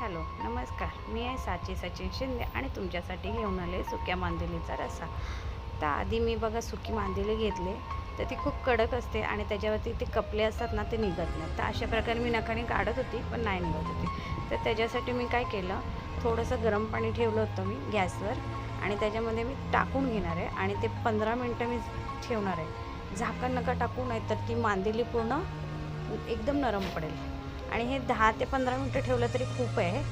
Hello नमस्कार. मी आहे साची सचिन शिंदे आणि तुमच्यासाठी घेऊन आले सुक्या मांदेलीचा रस्सा. तर आधी मी बघा सुकी मांदेली घेतले तर ती खूप कडक असते आणि त्याच्यावरती ते कपले असतात ना ते निघत नाही तर अशा प्रकारे मी नखाने काढत होती पण नाही निघत होती. तर त्याच्यासाठी मी काय केलं थोडंसं गरम पाणी ठेवलं होतं मी गॅसवर आणि त्याच्यामध्ये मी टाकून घेणार आहे आणि ते पंधरा मिनटं मी ठेवणार आहे. झाकण नका टाकू नाही तर ती मांदेली पूर्ण एकदम नरम पडेल. आणि हे दहा ते पंधरा मिनटं ठेवलं तरी खूप आहे.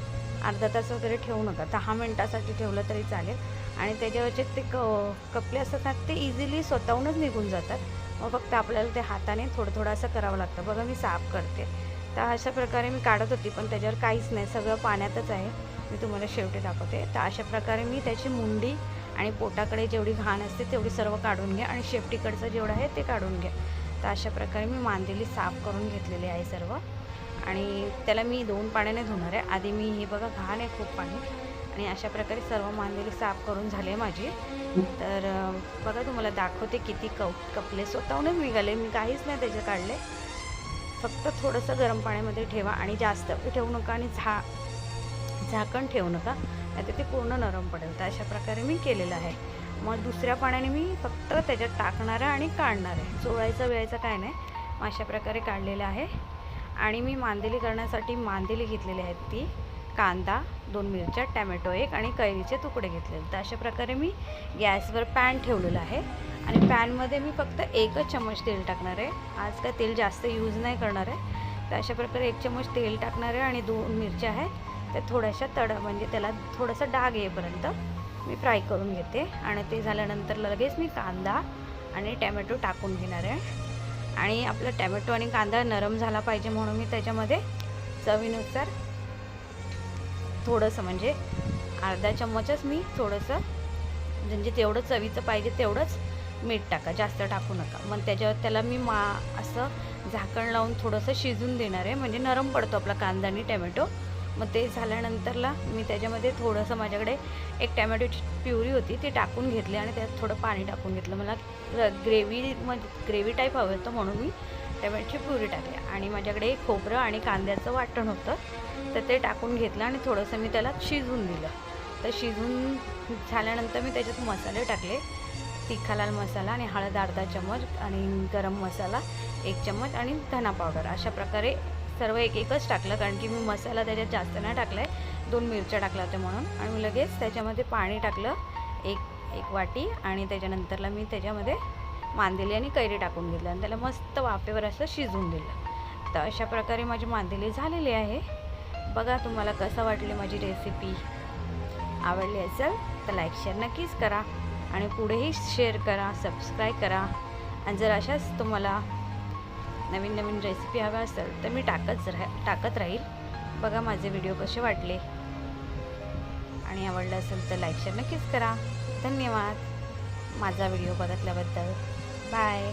अर्धा तास वगैरे ठेवू नका. दहा मिनटासाठी ठेवलं तरी चालेल. आणि त्याच्यावरचे ते क कपले असतात ते इझिली स्वतःहूनच निघून जातात. मग फक्त आपल्याला ते हाताने थोडं थोडं असं करावं लागतं. बघा मी साफ करते. तर अशा प्रकारे मी काढत होती पण त्याच्यावर काहीच नाही. सगळं पाण्यातच आहे. मी तुम्हाला शेवटी दाखवते. तर अशा प्रकारे मी त्याची मुंडी आणि पोटाकडे जेवढी घाण असते तेवढी सर्व काढून घ्या आणि शेपटीकडचं जेवढं आहे ते काढून घ्या. तर अशा प्रकारे मी मांदेली साफ करून घेतलेली आहे सर्व. आणि त्याला मी दोन पाण्याने धुणार आहे. आधी मी हे बघा घाण आहे खूप पाणी. आणि अशा प्रकारे सर्व मांदेली साफ करून झाले माझी. तर बघा तुम्हाला दाखवते किती कप कपले स्वतःहूनच निघाले. मी काहीच नाही त्याचे काढले. फक्त थोडंसं गरम पाण्यामध्ये ठेवा आणि जास्त ठेवू नका आणि झा झाकण ठेवू नका. नाही ते पूर्ण नरम पडेल. तर अशा प्रकारे मी केलेलं आहे. मग दुसऱ्या पाण्याने मी फक्त त्याच्यात टाकणार आहे आणि काढणार आहे. चोळायचं वेळायचं काय नाही. मग अशा प्रकारे काढलेलं आहे. आणि मी मांदेली करण्यासाठी मांदेली घेतलेली आहेत ती. कांदा दोन मिरच्या टॅमॅटो एक आणि कैरीचे तुकडे घेतलेले. तर अशा प्रकारे मी गॅसवर पॅन ठेवलेलं आहे. आणि पॅनमध्ये मी फक्त एकच चमच तेल टाकणार आहे. आज काय तेल जास्त यूज नाही करणार आहे. तर अशा प्रकारे एक चमच तेल टाकणार आहे आणि दोन मिरच्या आहेत. त्या थोड्याशा तड म्हणजे त्याला थोडासा डाग येईपर्यंत मी फ्राय करून घेते आणि ते झाल्यानंतर लगेच मी कांदा आणि टॅमॅटो टाकून घेणार आहे. आणि आपला टॅमॅटो आणि कांदा नरम झाला पाहिजे म्हणून मी त्याच्यामध्ये चवीनुसार थोडंसं म्हणजे अर्धा चम्मचच मी थोडंसं म्हणजे तेवढं चवीचं पाहिजे तेवढंच मीठ टाका जास्त टाकू नका. मग त्याच्यावर त्याला मी मा असं झाकण लावून थोडंसं शिजून देणार आहे. म्हणजे नरम पडतो आपला कांदा आणि टॅमॅटो. मग ते झाल्यानंतरला मी त्याच्यामध्ये थोडंसं माझ्याकडे एक टॅमॅटोची प्युरी होती ती टाकून घेतली आणि त्यात थोडं पाणी टाकून घेतलं. मला ग्रेव्ही म्हणजे ग्रेव्ही टाईप हवं होतं म्हणून मी टॅमॅटोची प्युरी टाकली. आणि माझ्याकडे खोबरं आणि कांद्याचं वाटण होतं तर ते टाकून घेतलं आणि थोडंसं मी त्याला शिजवून दिलं. तर शिजून झाल्यानंतर मी त्याच्यात मसाले टाकले. तिखा लाल मसाला आणि हळद अर्धा चम्मच आणि गरम मसाला एक चम्मच आणि धना पावडर अशा प्रकारे सर्व एक एकच टाकलं कारण की मी मसाला त्याच्यात जास्त नाही टाकला आहे दोन मिरच्या टाकल्या होत्या म्हणून. आणि मी लगेच त्याच्यामध्ये पाणी टाकलं एक एक वाटी. आणि त्याच्यानंतरला मी त्याच्यामध्ये मांदेली आणि कैरी टाकून घेतलं आणि त्याला मस्त वाफेवर असं शिजवून दिलं. तर अशा प्रकारे माझी मांदेली झालेली आहे. बघा तुम्हाला कसं वाटली माझी रेसिपी आवडली असेल तर लाईक शेअर नक्कीच करा. आणि पुढेही शेअर करा सबस्क्राईब करा. आणि जर अशाच तुम्हाला नवीन नवीन रेसिपी हव्या असेल तर मी टाकत राह टाकत राहील. बघा माझे व्हिडिओ कसे वाटले. आणि आवडलं असेल तर लाईक शेअर नक्कीच करा. धन्यवाद. माझा व्हिडिओ बघितल्याबद्दल. बाय